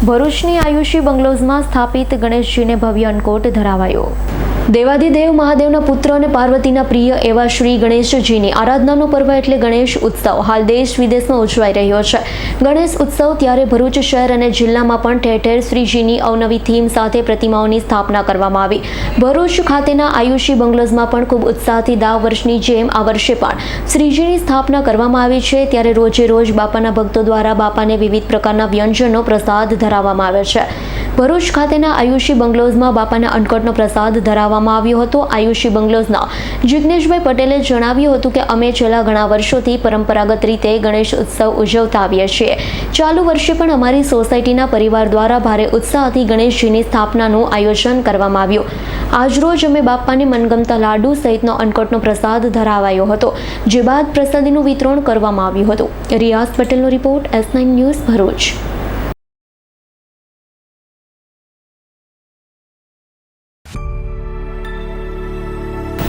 ભરૂચની આયુષી બંગલોઝમાં સ્થાપિત ગણેશજીને ભવ્ય અન્નકોટ ધરાવાયો. દેવાધિદેવ મહાદેવના પુત્ર અને પાર્વતીના પ્રિય એવા શ્રી ગણેશજીની આરાધનાનો પર્વ એટલે ગણેશ ઉત્સવ. હાલ દેશ વિદેશમાં ઉજવાઈ રહ્યો છે. ગણેશ ઉત્સવ ત્યારે ભરૂચ શહેર અને જિલ્લામાં પણ ઠેર ઠેર શ્રીજીની અવનવી થીમ સાથે પ્રતિમાઓની સ્થાપના કરવામાં આવી. ભરૂચ ખાતેના આયુષી બંગલોઝમાં પણ ખૂબ ઉત્સાહથી દાવ વર્ષની જેમ આ વર્ષે પણ શ્રીજીની સ્થાપના કરવામાં આવી છે. ત્યારે રોજે રોજ બાપાના ભક્તો દ્વારા બાપાને વિવિધ પ્રકારના વ્યંજનો પ્રસાદ ધરાવવામાં આવે છે. ભરૂચ ખાતેના આયુષી બંગલોઝમાં બાપાના અન્નકોટનો પ્રસાદ ધરાવવામાં આવ્યો હતો. આયુષી બંગલોઝના જિગ્નેશભાઈ પટેલે જણાવ્યું હતું કે અમે છેલ્લા ઘણા વર્ષોથી પરંપરાગત રીતે ગણેશ ઉત્સવ ઉજવતા આવીએ છીએ. ચાલુ વર્ષે પણ અમારી સોસાયટીના પરિવાર દ્વારા ભારે ઉત્સાહથી ગણેશજીની સ્થાપનાનું આયોજન કરવામાં આવ્યું. આજરોજ અમે બાપાને મનગમતા લાડુ સહિતનો અનકોટનો પ્રસાદ ધરાવાયો હતો, જે બાદ પ્રસાદીનું વિતરણ કરવામાં આવ્યું હતું. રિયાઝ પટેલનો report S nine news Bharuch.